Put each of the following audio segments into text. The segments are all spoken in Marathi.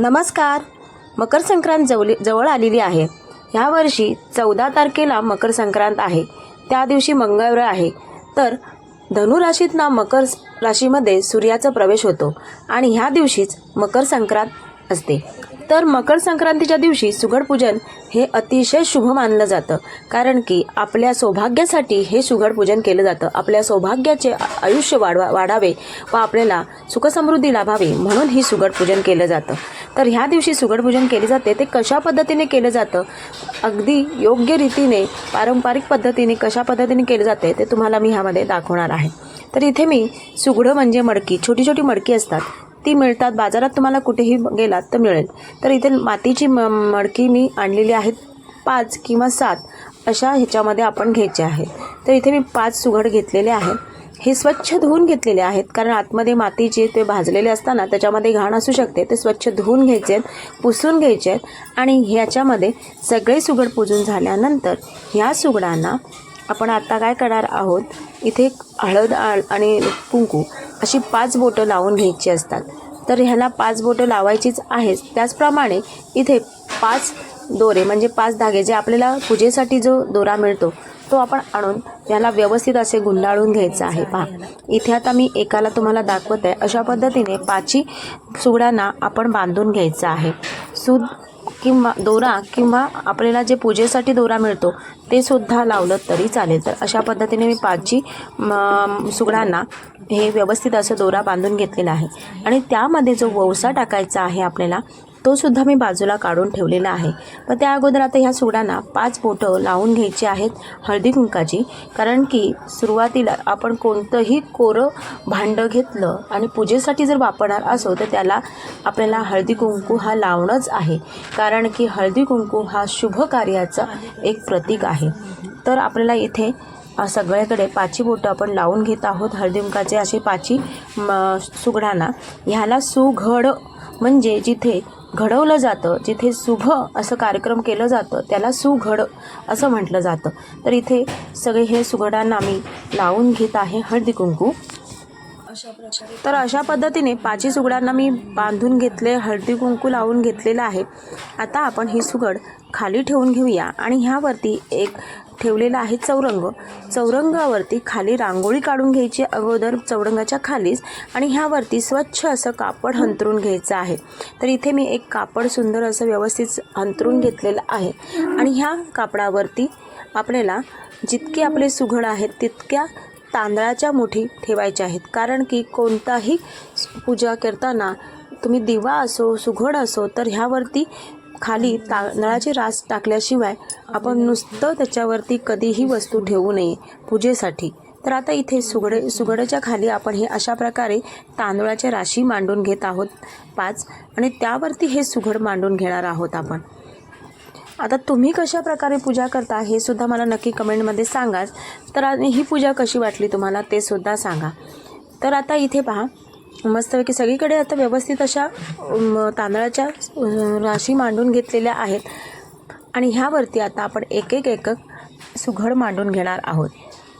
नमस्कार. मकर संक्रांत जवली जवळ आलेली आहे. ह्या वर्षी चौदा तारखेला मकर संक्रांत आहे. त्या दिवशी मंगळवार आहे. तर धनुराशीतना मकर राशीमध्ये सूर्याचा प्रवेश होतो आणि ह्या दिवशीच मकर संक्रांत असते. तर मकर संक्रांतीच्या दिवशी सुगडपूजन हे अतिशय शुभ मानलं जातं. कारण की आपल्या सौभाग्यासाठी हे सुगडपूजन केलं जातं. आपल्या सौभाग्याचे आयुष्य वाढवा वाढावे व आपल्याला सुखसमृद्धी लाभावी म्हणून ही सुगडपूजन केलं जातं. तर ह्या दिवशी सुगडपूजन केले जाते. ते कशा पद्धतीने केलं जातं? अगदी योग्य रीतीने पारंपरिक पद्धतीने कशा पद्धतीने केलं जाते ते तुम्हाला मी ह्यामध्ये दाखवणार आहे. तर इथे मी सुगडं म्हणजे मडकी छोटी छोटी मडकी असतात. ती मिळतात बाजारात तुम्हाला कुठेही गेलात तर मिळेल. तर इथे मातीची म मडकी मी आणलेली आहेत पाच किंवा सात अशा ह्याच्यामध्ये आपण घ्यायचे आहेत तर इथे मी पाच सुगड घेतलेले आहेत. हे स्वच्छ धुवून घेतलेले आहेत कारण आतमध्ये मातीचे ते भाजलेले असताना त्याच्यामध्ये घाण असू शकते. ते स्वच्छ धुवून घ्यायचे आहेत पुसून घ्यायचे आहेत आणि ह्याच्यामध्ये सगळे सुगड पुजून झाल्यानंतर ह्या सुगडांना आपण आता काय करणार आहोत? इथे हळद आणि कुंकू अशी पाच बोटं लावून घ्यायची असतात. तर ह्याला पाच बोटं लावायचीच आहेच त्याचप्रमाणे इथे पाच दोरे म्हणजे पाच धागे जे आपल्याला पूजेसाठी जो दोरा मिळतो तो आपण आणून त्याला व्यवस्थित असे गुंडाळून घ्यायचं आहे. पहा इथे आता मी एकाला तुम्हाला दाखवत आहे अशा पद्धतीने पाची सुगडांना आपण बांधून घ्यायचं आहे. सूद किंवा दोरा किंवा आपल्याला जे पूजेसाठी दोरा मिळतो ते सुद्धा लावलं तरी चालेल. तर अशा पद्धतीने मी पाचजी म, सुगडांना हे व्यवस्थित असं दोरा बांधून घेतलेला आहे. आणि त्यामध्ये जो ववसा टाकायचा आहे आपल्याला तो सुद्धा मी बाजूला काढून ठेवलेला आहे. पण त्या अगोदर आता ह्या सुगडांना पाच बोटं लावून घ्यायची आहेत हळदी कुंकाची. कारण की सुरुवातीला आपण कोणतंही कोरं भांडं घेतलं आणि पूजेसाठी जर वापरणार असो तर त्याला आपल्याला हळदी कुंकू हा लावणंच आहे. कारण की हळदी कुंकू हा शुभ कार्याचा एक प्रतीक आहे. तर आपल्याला इथे सगळ्याकडे पाची बोटं आपण लावून घेत आहोत. हळदी कुंकाचे असे पाची म, सुगडांना. ह्याला सुघड म्हणजे जिथे घडवलं जातं जिथे शुभ असं कार्यक्रम केलं जातं त्याला सुघड असं म्हटलं जातं. तर इथे सगळे हे सुगडांना मी लावून घेत आहे हळदी कुंकू. तर अशा पद्धतीने पाची सुगडांना मी बांधून घेतले हळदी कुंकू लावून घेतलेलं आहे. आता आपण ही सुगड खाली ठेवून घेऊया आणि ह्यावरती एक ठेवलेला आहे चौरंग. चौरंगावरती खाली रांगोळी काढून घ्यायची अगोदर चौरंगाच्या खालीच आणि ह्यावरती स्वच्छ असं कापड हंतरून घ्यायचं आहे. तर इथे मी एक कापड सुंदर असं व्यवस्थित हंतरून घेतलेलं आहे. आणि ह्या कापडावरती आपल्याला जितके आपले सुघड आहेत तितक्या तांदळाच्या मुठी ठेवायच्या आहेत. कारण की कोणताही पूजा करताना तुम्ही दिवा असो सुघड असो तर ह्यावरती खाली तांदळाची रास टाकल्याशिवाय आपण नुसतं त्याच्यावरती कधीही वस्तू ठेवू नये पूजेसाठी. तर आता इथे सुगडे सुगडाच्या खाली आपण हे अशा प्रकारे तांदळाच्या राशी मांडून घेत आहोत पाच आणि त्यावरती हे सुघड मांडून घेणार आहोत आपण. आता तुम्ही कशा प्रकारे पूजा करता हे सुद्धा मला नक्की कमेंटमध्ये सांगाच तर आणि ही पूजा कशी वाटली तुम्हाला ते सुद्धा सांगा. तर आता इथे पहा. मस्तपैकी सगळीकडे आता व्यवस्थित अशा तांदळाच्या राशी मांडून घेतलेल्या आहेत. आणि ह्यावरती आता आपण एक एक एकक सुघड मांडून घेणार आहोत.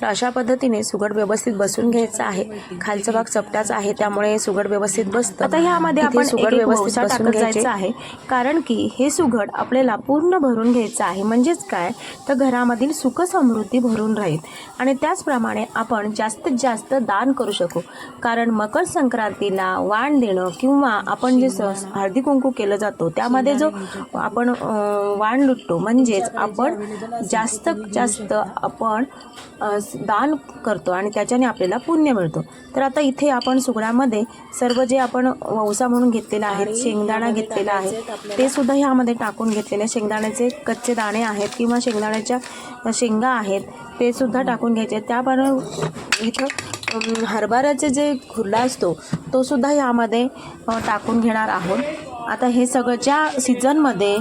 तर अशा पद्धतीने सुगड व्यवस्थित बसून घ्यायचं आहे. खालचा भाग चपटाचा आहे त्यामुळे सुगड व्यवस्थित बसतं. आता ह्यामध्ये आपण सुगड व्यवस्थित वौसा बसून घ्यायचं. जायचं आहे. कारण की हे सुगड आपल्याला पूर्ण भरून घ्यायचं आहे. म्हणजेच काय? तर घरामधील सुख समृद्धी भरून राहील. आणि त्याचप्रमाणे आपण जास्तीत जास्त दान करू शकू. कारण मकर संक्रांतीला वाण देणं किंवा आपण जे हळदी कुंकू केलं जातो त्यामध्ये जो आपण वाण लुटतो म्हणजेच आपण जास्त जास्त आपण दान करतो आणि त्याच्याने आपल्याला पुण्य मिळतो. तर आता इथे आपण सुगडामध्ये सर्व जे आपण वौसा म्हणून घेतलेला आहे शेंगदाणा घेतलेला आहे ते सुद्धा ह्यामध्ये टाकून घेतलेले. शेंगदाण्याचे कच्चे दाणे आहेत किंवा शेंगदाण्याच्या शेंगा आहेत ते सुद्धा टाकून घ्यायचे. त्याबरोबर इथं हरभऱ्याचे जे खुर्ला असतो तो सुद्धा ह्यामध्ये टाकून घेणार आहोत. आता हे सगळं ज्या सीझनमध्ये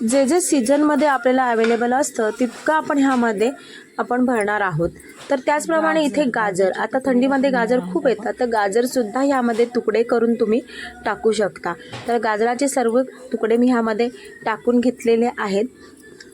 जे जे सीझनमध्ये आपल्याला अवेलेबल असतं तितकं आपण ह्यामध्ये आपण भरणार आहोत. तर त्याचप्रमाणे इथे गाजर. आता थंडीमध्ये गाजर खूप येतात. तर गाजरसुद्धा ह्यामध्ये तुकडे करून तुम्ही टाकू शकता. तर गाजराचे सर्व तुकडे मी ह्यामध्ये टाकून घेतलेले आहेत.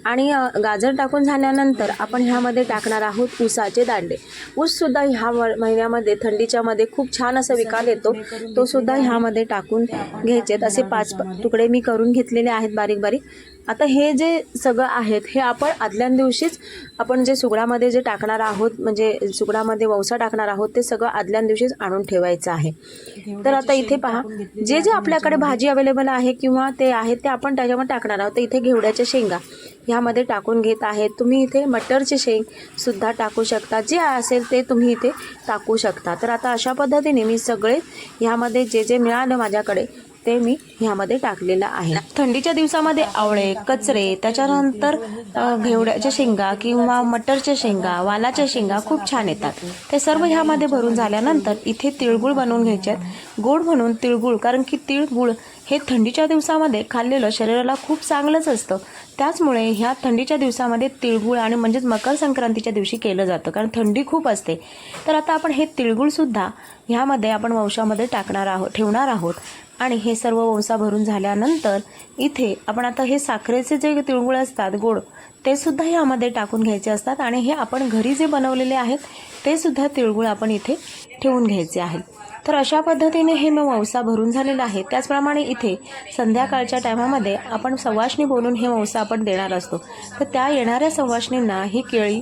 आणि गाजर टाकून झाल्यानंतर आपण ह्यामध्ये टाकणार आहोत ऊसाचे दांडे. ऊससुद्धा ह्या महिन्यामध्ये थंडीच्यामध्ये खूप छान असा विकाल येतो. तो सुद्धा ह्यामध्ये टाकून घ्यायचेत. असे पाच तुकडे मी करून घेतलेले आहेत बारीक बारीक. आता हे जे सगळं आहेत हे आपण आदल्या दिवशीच आपण जे सुगडामध्ये जे टाकणार आहोत म्हणजे सुगडामध्ये वौसा टाकणार आहोत ते सगळं आदल्या दिवशीच आणून ठेवायचं आहे. तर आता इथे पहा जे जे आपल्याकडे भाजी अवेलेबल आहे किंवा ते आहे ते आपण त्याच्यामध्ये टाकणार आहोत. तर इथे घेवड्याच्या शेंगा ह्यामध्ये टाकून घेत आहेत. तुम्ही इथे मटरचे शेंग सुद्धा टाकू शकता. जे असेल ते तुम्ही इथे टाकू शकता. तर आता अशा पद्धतीने मी सगळे ह्यामध्ये जे जे मिळालं माझ्याकडे ते मी ह्यामध्ये टाकलेलं आहे. थंडीच्या दिवसामध्ये आवळे कचरे त्याच्यानंतर घेवड्याच्या शेंगा किंवा मटरच्या शेंगा वालाच्या शेंगा खूप छान येतात. ते सर्व ह्यामध्ये भरून झाल्यानंतर इथे तिळगुळ बनवून घ्यायचे आहेत. गोड म्हणून तिळगुळ कारण की तिळगुळ हे थंडीच्या दिवसामध्ये खाल्लेलं शरीराला खूप चांगलंच असतं. त्याचमुळे ह्या थंडीच्या दिवसामध्ये तिळगुळ आणि म्हणजेच मकर संक्रांतीच्या दिवशी केलं जातं कारण थंडी खूप असते. तर आता आपण हे तिळगुळसुद्धा ह्यामध्ये आपण वंशामध्ये टाकणार आहोत ठेवणार आहोत. आणि हे सर्व वंसा भरून झाल्यानंतर इथे आपण आता हे साखरेचे जे तिळगुळ असतात गोड ते सुद्धा ह्यामध्ये टाकून घ्यायचे असतात. आणि हे आपण घरी जे बनवलेले आहेत ते सुद्धा तिळगुळ आपण इथे ठेवून घ्यायचे आहेत. तर अशा पद्धतीने हे मग भरून झालेला आहे. त्याचप्रमाणे इथे संध्याकाळच्या टायमामध्ये आपण सवाशणी बोलून हे मवसा आपण देणार असतो. तर त्या येणाऱ्या सवाशणींना ही केळी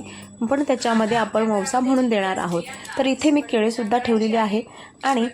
पण त्याच्यामध्ये आपण मवसा म्हणून देणार आहोत. तर इथे मी केळीसुद्धा ठेवलेली आहे. आणि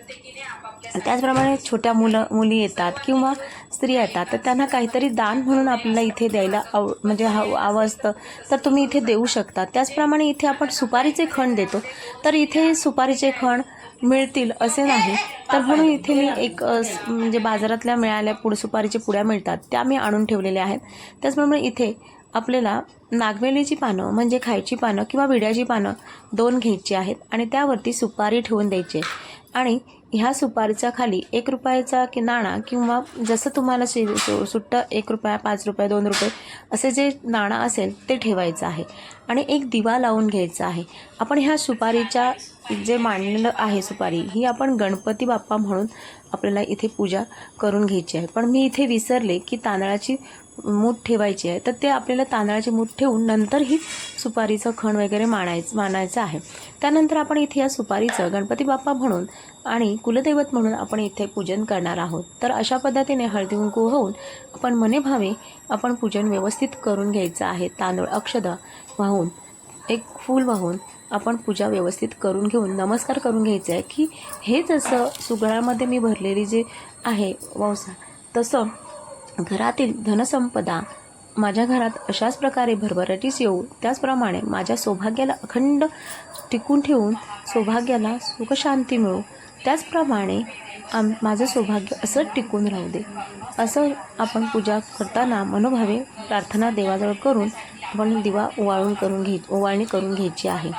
त्याचप्रमाणे छोट्या मुलं मुली येतात किंवा स्त्रिया येतात तर त्यांना काहीतरी दान म्हणून आपल्याला इथे द्यायला आव म्हणजे हवं हवं असतं. तर तुम्ही इथे देऊ शकता. त्याचप्रमाणे इथे आपण सुपारीचे खण देतो. तर इथे सुपारीचे खण मिळतील असे नाही. तर म्हणून इथे मी एक म्हणजे बाजारातल्या मिळाल्या पुढ सुपारीच्या पुड्या मिळतात. त्या मी आणून ठेवलेल्या आहेत. त्याचप्रमाणे इथे आपल्याला नागवेलीची पानं म्हणजे खायची पानं किंवा विड्याची पानं दोन घ्यायची आहेत आणि त्यावरती सुपारी ठेवून द्यायची आहे. आणि ह्या सुपारीच्या खाली एक रुपयाचा की नाणा किंवा जसं तुम्हाला शि सु- सुट्टं एक रुपया पाच रुपये दोन रुपये असे जे नाणं असेल ते ठेवायचं आहे. आणि एक दिवा लावून घ्यायचा आहे. आपण ह्या सुपारीच्या जे मांडलेलं आहे सुपारी ही आपण गणपती बाप्पा म्हणून आपल्याला इथे पूजा करून घ्यायची आहे. पण मी इथे विसरले की तांदळाची मूठ ठेवायची आहे. तर ते आपल्याला तांदळाची मूठ ठेवून नंतर ही सुपारीचं खण वगैरे मानायचं मानायचं आहे. त्यानंतर आपण इथे या सुपारीचं गणपती बाप्पा म्हणून आणि कुलदैवत म्हणून आपण इथे पूजन करणार आहोत. तर अशा पद्धतीने हळदी कुंकू होऊन आपण मनेभावे आपण पूजन व्यवस्थित करून घ्यायचं आहे. तांदूळ अक्षदा वाहून एक फूल वाहून आपण पूजा व्यवस्थित करून घेऊन नमस्कार करून घ्यायचा आहे की हे जसं सुगळामध्ये मी भरलेली जे आहे वंसा तसं घरातील धनसंपदा माझ्या घरात अशाच प्रकारे भरभराटीस येऊ त्याचप्रमाणे माझ्या सौभाग्याला अखंड टिकून ठेवून सौभाग्याला सुखशांती मिळू त्याचप्रमाणे आम माझं सौभाग्य असंच टिकून राहू दे. असं आपण पूजा करताना मनोभावे प्रार्थना देवाजवळ करून आपण दिवा ओवाळून करून घे ओवाळणी करून घ्यायची आहे.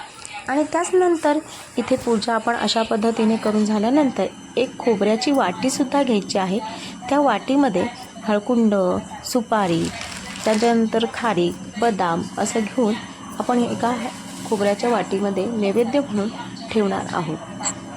आणि त्याचनंतर इथे पूजा आपण अशा पद्धतीने करून झाल्यानंतर एक खोबऱ्याची वाटीसुद्धा घ्यायची आहे. त्या वाटीमध्ये हळकुंड सुपारी त्याच्यानंतर खारीक बदाम असं घेऊन आपण एका खोबऱ्याच्या वाटीमध्ये नैवेद्य म्हणून ठेवणार आहोत.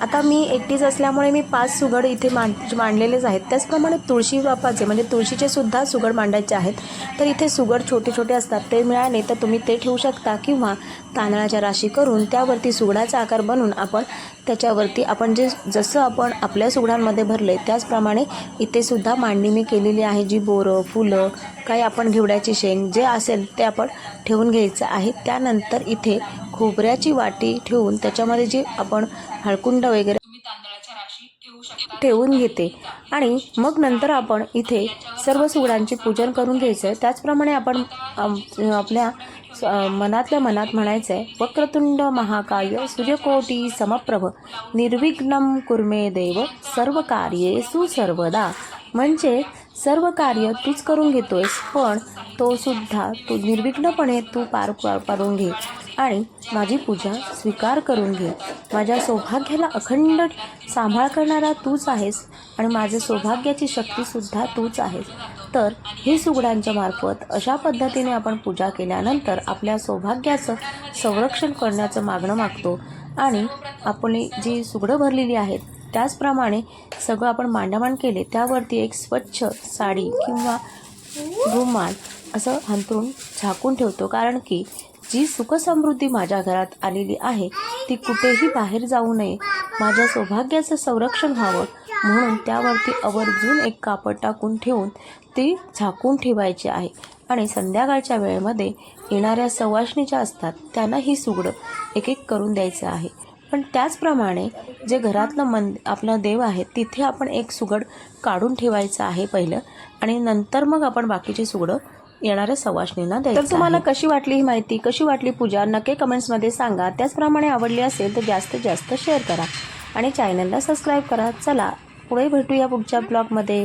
आता मी एकटीच असल्यामुळे मी पाच सुगड इथे मांड मांडलेलेच आहेत. त्याचप्रमाणे तुळशी बापाचे म्हणजे तुळशीचे सुद्धा सुगड मांडायचे आहेत. तर इथे सुगड छोटे छोटे असतात ते मिळाले तर तुम्ही ते ठेवू शकता किंवा तांदळाच्या राशी करून त्यावरती सुगडाचा आकार बनवून आपण त्याच्यावरती आपण जे जसं आपण आपल्या सुगडांमध्ये भरले त्याचप्रमाणे इथे सुद्धा मांडणी मी केलेली आहे जी बोरं फुलं काही आपण घेवड्याची शेंग जे असेल ते आपण ठेवून घ्यायचं आहे. त्यानंतर इथे खोबऱ्याची वाटी ठेवून त्याच्यामध्ये जे आपण हळकुंड वगैरे ठेवून घेते. आणि मग नंतर आपण इथे सर्व सुगडांचे पूजन करून घ्यायचं आहे त्याचप्रमाणे आपण आपल्या मनातल्या मनात म्हणायचं आहे वक्रतुंड महाकाय सूर्यकोटी समप्रभ निर्विघ्नम कुर्मे देव सर्व कार्ये सुसर्वदा म्हणजे सर्व कार्य तूच करून घेतोयस पण तो सुद्धा तू निर्विघ्नपणे तू पार पार घे आणि माझी पूजा स्वीकार करून घे. माझ्या सौभाग्याला अखंड सांभाळ करणारा तूच आहेस आणि माझ्या सौभाग्याची शक्तीसुद्धा तूच आहेस. तर हे सुगडांच्या मार्फत अशा पद्धतीने आपण पूजा केल्यानंतर आपल्या सौभाग्याचं संरक्षण करण्याचं मागणं मागतो आणि आपली जी सुगडं भरलेली आहेत त्याचप्रमाणे सगळं आपण मांडामांड केले त्यावरती एक स्वच्छ साडी किंवा रुमाल असं हंतरून झाकून ठेवतो. कारण की जी सुखसमृद्धी माझ्या घरात आलेली आहे ती कुठेही बाहेर जाऊ नये. माझ्या सौभाग्याचं संरक्षण व्हावं म्हणून त्यावरती आवर्जून एक कापड टाकून ठेवून ती झाकून ठेवायची आहे. आणि संध्याकाळच्या वेळेमध्ये येणाऱ्या सवाष्णीच्या असतात त्यांना ही सुगडं एक एक करून द्यायचं आहे. पण त्याचप्रमाणे जे घरातलं मन आपलं देव आहे तिथे आपण एक सुगड काढून ठेवायचं आहे पहिलं. आणि नंतर मग आपण बाकीची सुगडं येणाऱ्या सवाष्णींना द्यायचं तर तुम्हाला कशी वाटली ही माहिती? कशी वाटली पूजा? नक्की कमेंट्समध्ये सांगा. त्याचप्रमाणे आवडली असेल तर जास्तीत जास्त शेअर करा. आणि चॅनलला सबस्क्राईब करा. चला पुढे भेटूया पुढच्या ब्लॉगमध्ये